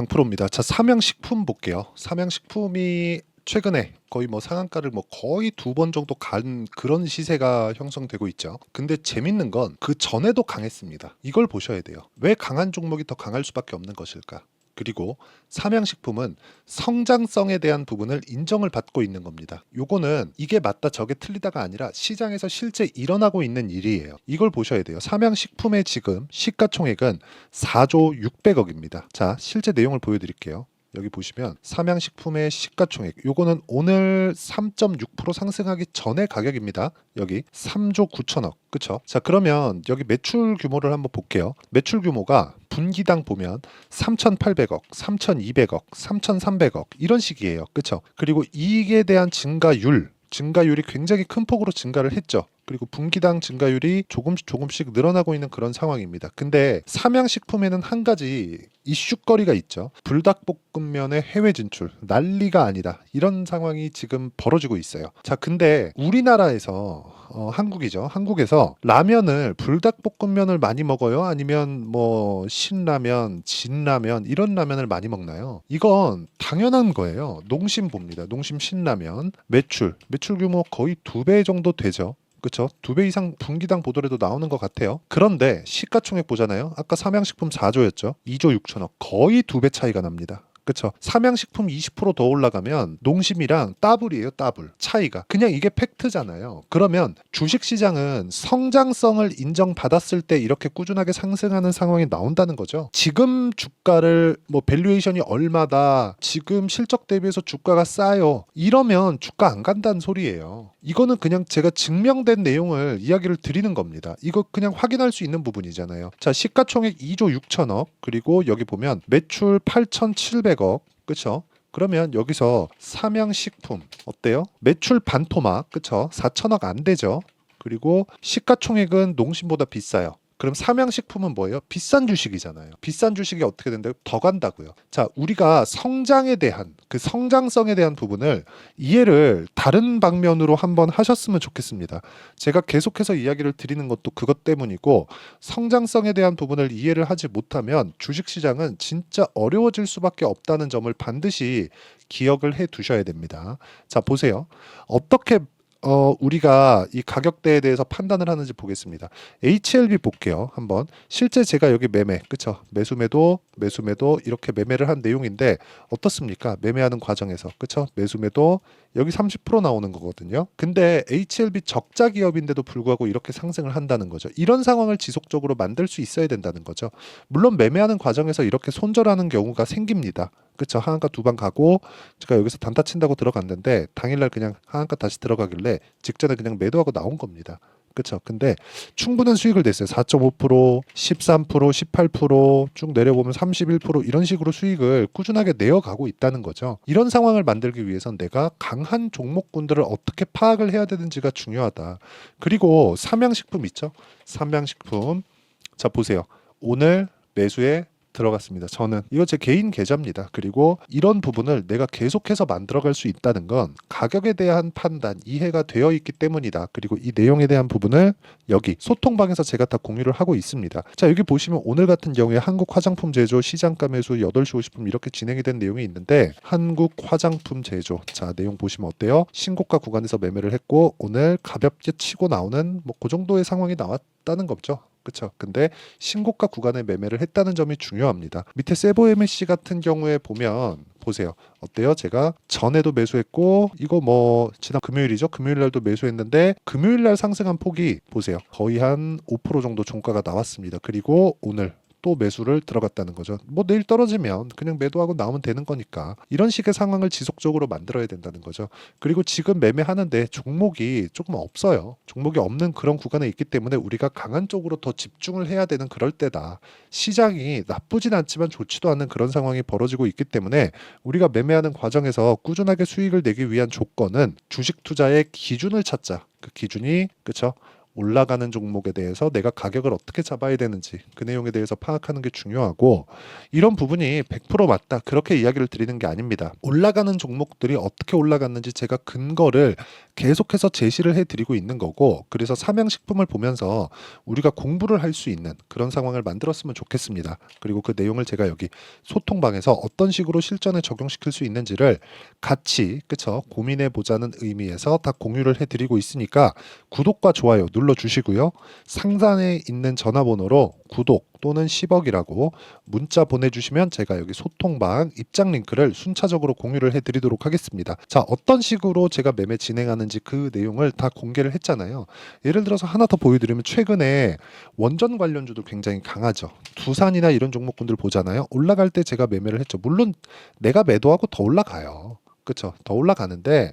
강프로입니다. 자, 삼양식품 볼게요. 삼양식품이 최근에 거의 뭐 상한가를 뭐 거의 두 번 정도 간 그런 시세가 형성되고 있죠. 근데 재밌는 건 그 전에도 강했습니다. 이걸 보셔야 돼요. 왜 강한 종목이 더 강할 수밖에 없는 것일까? 그리고 삼양식품은 성장성에 대한 부분을 인정을 받고 있는 겁니다. 요거는 이게 맞다 저게 틀리다가 아니라 시장에서 실제 일어나고 있는 일이에요. 이걸 보셔야 돼요. 삼양식품의 지금 시가총액은 4조 600억입니다. 자, 실제 내용을 보여드릴게요. 여기 보시면 삼양식품의 시가총액 요거는 오늘 3.6% 상승하기 전의 가격입니다. 여기 3조 9천억 그쵸? 자 그러면 여기 매출 규모를 한번 볼게요. 매출 규모가 분기당 보면 3,800억, 3,200억, 3,300억 이런 식이에요. 그쵸? 그리고 이익에 대한 증가율 증가율이 굉장히 큰 폭으로 증가를 했죠. 그리고 분기당 증가율이 조금씩 조금씩 늘어나고 있는 그런 상황입니다. 근데 삼양식품에는 한 가지 이슈거리가 있죠. 불닭볶음면의 해외 진출 난리가 아니다. 이런 상황이 지금 벌어지고 있어요. 자, 근데 우리나라에서 어, 한국이죠. 한국에서 라면을 불닭볶음면을 많이 먹어요? 아니면 뭐 신라면, 진라면 이런 라면을 많이 먹나요? 이건 당연한 거예요. 농심 봅니다. 농심 신라면 매출 매출 규모 거의 두 배 정도 되죠. 그렇죠. 두 배 이상 분기당 보더라도 나오는 것 같아요. 그런데 시가총액 보잖아요. 아까 삼양식품 4조였죠. 2조 6천억. 거의 두 배 차이가 납니다. 그렇죠. 삼양식품 20%더 올라가면 농심이랑 더블이에요. 더블. 차이가. 그냥 이게 팩트잖아요. 그러면 주식시장은 성장성을 인정받았을 때 이렇게 꾸준하게 상승하는 상황이 나온다는 거죠. 지금 주가를 뭐 밸류에이션이 얼마다 지금 실적 대비해서 주가가 싸요. 이러면 주가 안 간다는 소리예요. 이거는 그냥 제가 증명된 내용을 이야기를 드리는 겁니다. 이거 그냥 확인할 수 있는 부분이잖아요. 자, 시가총액 2조 6천억 그리고 여기 보면 매출 8,700억 그쵸? 그러면 여기서 삼양식품 어때요? 매출 반토막 그쵸? 4천억 안 되죠. 그리고 시가총액은 농심보다 비싸요. 그럼 삼양식품은 뭐예요? 비싼 주식이잖아요. 비싼 주식이 어떻게 된다고? 더 간다고요. 자, 우리가 성장에 대한 그 성장성에 대한 부분을 이해를 다른 방면으로 한번 하셨으면 좋겠습니다. 제가 계속해서 이야기를 드리는 것도 그것 때문이고 성장성에 대한 부분을 이해를 하지 못하면 주식 시장은 진짜 어려워질 수밖에 없다는 점을 반드시 기억을 해 두셔야 됩니다. 자, 보세요. 어떻게 어, 우리가 이 가격대에 대해서 판단을 하는지 보겠습니다. HLB 볼게요. 한번. 실제 제가 여기 매매, 그쵸? 매수 매도, 매수 매도 이렇게 매매를 한 내용인데 어떻습니까? 매매하는 과정에서. 그쵸? 매수 매도 여기 30% 나오는 거거든요. 근데 HLB 적자 기업인데도 불구하고 이렇게 상승을 한다는 거죠. 이런 상황을 지속적으로 만들 수 있어야 된다는 거죠. 물론 매매하는 과정에서 이렇게 손절하는 경우가 생깁니다. 그쵸? 하한가 두 방 가고 제가 여기서 단타 친다고 들어갔는데 당일날 그냥 하한가 다시 들어가길래 직전에 그냥 매도하고 나온 겁니다. 그쵸? 근데 충분한 수익을 냈어요. 4.5%, 13%, 18%쭉 내려보면 31% 이런 식으로 수익을 꾸준하게 내어가고 있다는 거죠. 이런 상황을 만들기 위해선 내가 강한 종목군들을 어떻게 파악을 해야 되는지가 중요하다. 그리고 삼양식품 있죠? 삼양식품. 자, 보세요. 오늘 매수에 들어갔습니다. 저는 이거 제 개인 계좌입니다. 그리고 이런 부분을 내가 계속해서 만들어갈 수 있다는 건 가격에 대한 판단, 이해가 되어 있기 때문이다. 그리고 이 내용에 대한 부분을 여기 소통방에서 제가 다 공유를 하고 있습니다. 자 여기 보시면 오늘 같은 경우에 한국 화장품 제조 시장가 매수 8시 50분 이렇게 진행이 된 내용이 있는데 한국 화장품 제조 자 내용 보시면 어때요? 신고가 구간에서 매매를 했고 오늘 가볍게 치고 나오는 뭐 그 정도의 상황이 나왔다는 거죠. 그쵸. 근데 신고가 구간에 매매를 했다는 점이 중요합니다. 밑에 세보 MSC 같은 경우에 보면 보세요. 어때요? 제가 전에도 매수했고 이거 뭐 지난 금요일이죠. 금요일 날도 매수했는데 금요일 날 상승한 폭이 보세요. 거의 한 5% 정도 종가가 나왔습니다. 그리고 오늘 또 매수를 들어갔다는 거죠. 뭐 내일 떨어지면 그냥 매도하고 나오면 되는 거니까 이런 식의 상황을 지속적으로 만들어야 된다는 거죠. 그리고 지금 매매하는데 종목이 조금 없어요. 종목이 없는 그런 구간에 있기 때문에 우리가 강한 쪽으로 더 집중을 해야 되는 그럴 때다. 시장이 나쁘진 않지만 좋지도 않은 그런 상황이 벌어지고 있기 때문에 우리가 매매하는 과정에서 꾸준하게 수익을 내기 위한 조건은 주식 투자의 기준을 찾자. 그 기준이 그쵸? 올라가는 종목에 대해서 내가 가격을 어떻게 잡아야 되는지 그 내용에 대해서 파악하는 게 중요하고 이런 부분이 100% 맞다 그렇게 이야기를 드리는 게 아닙니다. 올라가는 종목들이 어떻게 올라갔는지 제가 근거를 계속해서 제시를 해드리고 있는 거고 그래서 삼양식품을 보면서 우리가 공부를 할 수 있는 그런 상황을 만들었으면 좋겠습니다. 그리고 그 내용을 제가 여기 소통방에서 어떤 식으로 실전에 적용시킬 수 있는지를 같이 그쵸 고민해 보자는 의미에서 다 공유를 해드리고 있으니까 구독과 좋아요 눌러 주시고요 상단에 있는 전화번호로 구독 또는 10억이라고 문자 보내주시면 제가 여기 소통방 입장 링크를 순차적으로 공유를 해드리도록 하겠습니다. 자 어떤 식으로 제가 매매 진행하는지 그 내용을 다 공개를 했잖아요. 예를 들어서 하나 더 보여드리면 최근에 원전 관련주도 굉장히 강하죠. 두산이나 이런 종목군들 보잖아요. 올라갈 때 제가 매매를 했죠. 물론 내가 매도하고 더 올라가요. 그렇죠. 더 올라가는데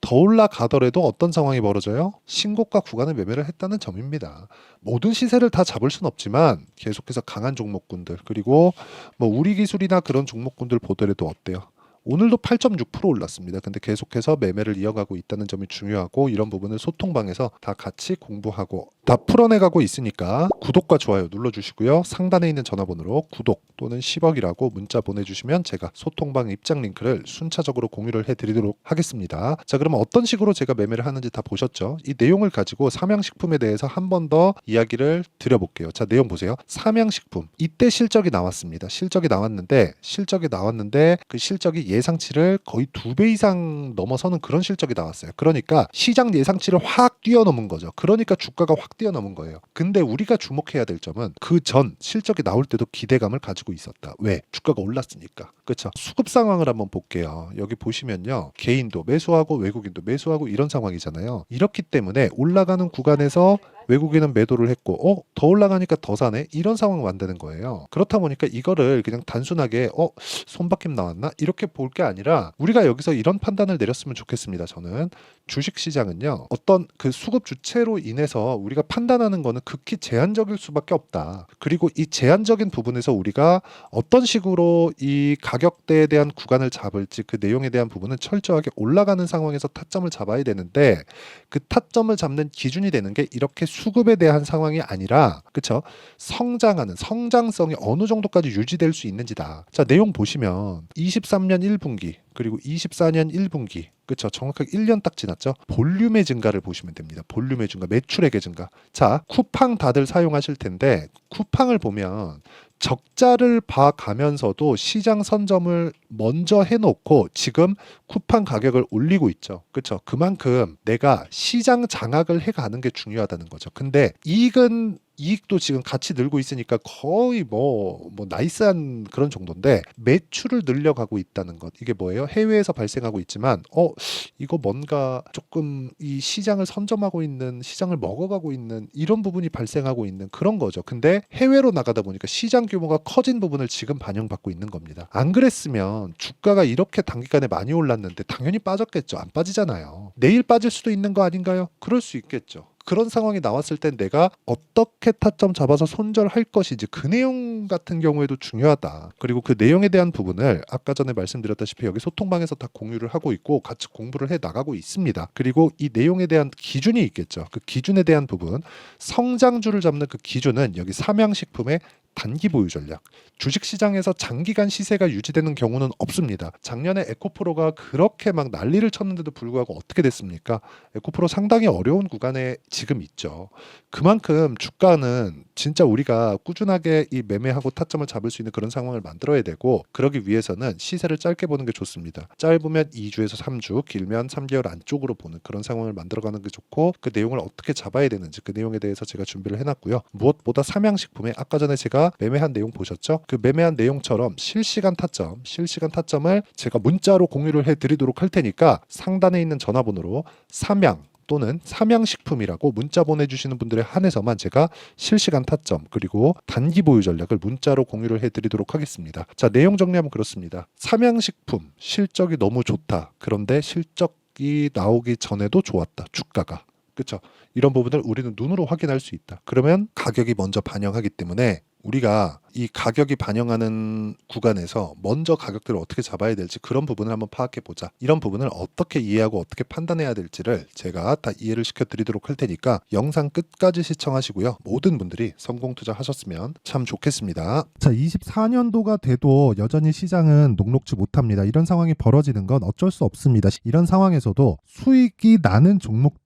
더 올라가더라도 어떤 상황이 벌어져요? 신고가 구간을 매매를 했다는 점입니다. 모든 시세를 다 잡을 순 없지만 계속해서 강한 종목군들 그리고 뭐 우리 기술이나 그런 종목군들 보더라도 어때요? 오늘도 8.6% 올랐습니다. 근데 계속해서 매매를 이어가고 있다는 점이 중요하고 이런 부분을 소통방에서 다 같이 공부하고 다 풀어내가고 있으니까 구독과 좋아요 눌러주시고요. 상단에 있는 전화번호로 구독 또는 10억이라고 문자 보내주시면 제가 소통방 입장 링크를 순차적으로 공유를 해드리도록 하겠습니다. 자 그러면 어떤 식으로 제가 매매를 하는지 다 보셨죠? 이 내용을 가지고 삼양식품에 대해서 한 번 더 이야기를 드려볼게요. 자 내용 보세요. 삼양식품 이때 실적이 나왔습니다. 실적이 나왔는데 실적이 나왔는데 그 실적이 예상치를 거의 두 배 이상 넘어서는 그런 실적이 나왔어요. 그러니까 시장 예상치를 확 뛰어넘은 거죠. 그러니까 주가가 확 뛰어넘은 거예요. 근데 우리가 주목해야 될 점은 그 전 실적이 나올 때도 기대감을 가지고 있었다. 왜? 주가가 올랐으니까. 그렇죠. 수급 상황을 한번 볼게요. 여기 보시면요. 개인도 매수하고 외국인도 매수하고 이런 상황이잖아요. 이렇기 때문에 올라가는 구간에서 외국인은 매도를 했고 어 더 올라가니까 더 사네? 이런 상황 만드는 거예요. 그렇다 보니까 이거를 그냥 단순하게 어 손바뀜 나왔나? 이렇게 볼 게 아니라 우리가 여기서 이런 판단을 내렸으면 좋겠습니다 저는 주식 시장은요 어떤 그 수급 주체로 인해서 우리가 판단하는 거는 극히 제한적일 수밖에 없다 그리고 이 제한적인 부분에서 우리가 어떤 식으로 이 가격대에 대한 구간을 잡을지 그 내용에 대한 부분은 철저하게 올라가는 상황에서 타점을 잡아야 되는데 그 타점을 잡는 기준이 되는 게 이렇게 수급에 대한 상황이 아니라 그쵸 성장하는 성장성이 어느 정도까지 유지될 수 있는지다. 자 내용 보시면 23년 1분기 그리고 24년 1분기 그쵸 정확하게 1년 딱 지났죠 볼륨의 증가를 보시면 됩니다 볼륨의 증가 매출액의 증가 자 쿠팡 다들 사용하실 텐데 쿠팡을 보면 적자를 봐가면서도 시장 선점을 먼저 해놓고 지금 쿠팡 가격을 올리고 있죠. 그렇죠. 그만큼 내가 시장 장악을 해가는 게 중요하다는 거죠. 근데 이익은 이익도 지금 같이 늘고 있으니까 거의 뭐, 뭐 나이스한 그런 정도인데 매출을 늘려가고 있다는 것. 이게 뭐예요? 해외에서 발생하고 있지만, 어, 이거 뭔가 조금 이 시장을 선점하고 있는, 시장을 먹어가고 있는 이런 부분이 발생하고 있는 그런 거죠. 근데 해외로 나가다 보니까 시장 규모가 커진 부분을 지금 반영받고 있는 겁니다. 안 그랬으면 주가가 이렇게 단기간에 많이 올랐는데 당연히 빠졌겠죠. 안 빠지잖아요. 내일 빠질 수도 있는 거 아닌가요? 그럴 수 있겠죠. 그런 상황이 나왔을 땐 내가 어떻게 타점 잡아서 손절할 것인지 그 내용 같은 경우에도 중요하다. 그리고 그 내용에 대한 부분을 아까 전에 말씀드렸다시피 여기 소통방에서 다 공유를 하고 있고 같이 공부를 해 나가고 있습니다. 그리고 이 내용에 대한 기준이 있겠죠. 그 기준에 대한 부분 성장주를 잡는 그 기준은 여기 삼양식품의 단기 보유 전략. 주식 시장에서 장기간 시세가 유지되는 경우는 없습니다. 작년에 에코프로가 그렇게 막 난리를 쳤는데도 불구하고 어떻게 됐습니까? 에코프로 상당히 어려운 구간에 지금 있죠. 그만큼 주가는 진짜 우리가 꾸준하게 이 매매하고 타점을 잡을 수 있는 그런 상황을 만들어야 되고 그러기 위해서는 시세를 짧게 보는 게 좋습니다. 짧으면 2주에서 3주, 길면 3개월 안쪽으로 보는 그런 상황을 만들어가는 게 좋고 그 내용을 어떻게 잡아야 되는지 그 내용에 대해서 제가 준비를 해놨고요. 무엇보다 삼양식품에 아까 전에 제가 매매한 내용 보셨죠? 그 매매한 내용처럼 실시간 타점, 실시간 타점을 제가 문자로 공유를 해드리도록 할 테니까 상단에 있는 전화번호로 삼양 또는 삼양식품이라고 문자 보내주시는 분들에 한해서만 제가 실시간 타점 그리고 단기 보유 전략을 문자로 공유를 해드리도록 하겠습니다. 자 내용 정리하면 그렇습니다. 삼양식품 실적이 너무 좋다. 그런데 실적 이 나오기 전에도 좋았다. 주가가 그렇죠. 이런 부분을 우리는 눈으로 확인할 수 있다. 그러면 가격이 먼저 반영하기 때문에 우리가 이 가격이 반영하는 구간에서 먼저 가격들을 어떻게 잡아야 될지 그런 부분을 한번 파악해 보자. 이런 부분을 어떻게 이해하고 어떻게 판단해야 될지를 제가 다 이해를 시켜 드리도록 할 테니까 영상 끝까지 시청하시고요. 모든 분들이 성공 투자하셨으면 참 좋겠습니다. 자, 24년도가 돼도 여전히 시장은 녹록지 못합니다. 이런 상황이 벌어지는 건 어쩔 수 없습니다. 이런 상황에서도 수익이 나는 종목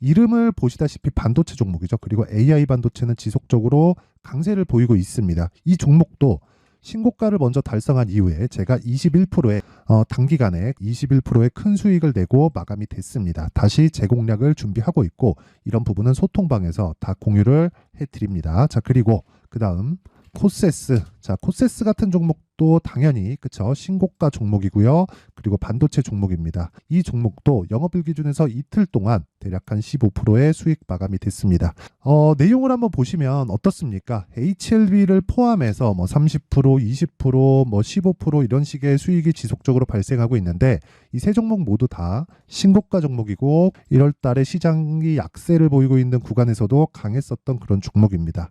이름을 보시다시피 반도체 종목이죠. 그리고 AI 반도체는 지속적으로 강세를 보이고 있습니다. 이 종목도 신고가를 먼저 달성한 이후에 제가 21%의 어, 단기간에 21%의 큰 수익을 내고 마감이 됐습니다. 다시 재공략을 준비하고 있고 이런 부분은 소통방에서 다 공유를 해드립니다. 자 그리고 그 다음 코세스 자 코세스 같은 종목도 당연히 그쵸 신고가 종목이고요 그리고 반도체 종목입니다 이 종목도 영업일 기준에서 이틀 동안 대략 한 15%의 수익 마감이 됐습니다. 어, 내용을 한번 보시면 어떻습니까? HLB를 포함해서 뭐 30% 20%뭐 15% 이런 식의 수익이 지속적으로 발생하고 있는데 이 세 종목 모두 다 신고가 종목이고 1월 달에 시장이 약세를 보이고 있는 구간에서도 강했었던 그런 종목입니다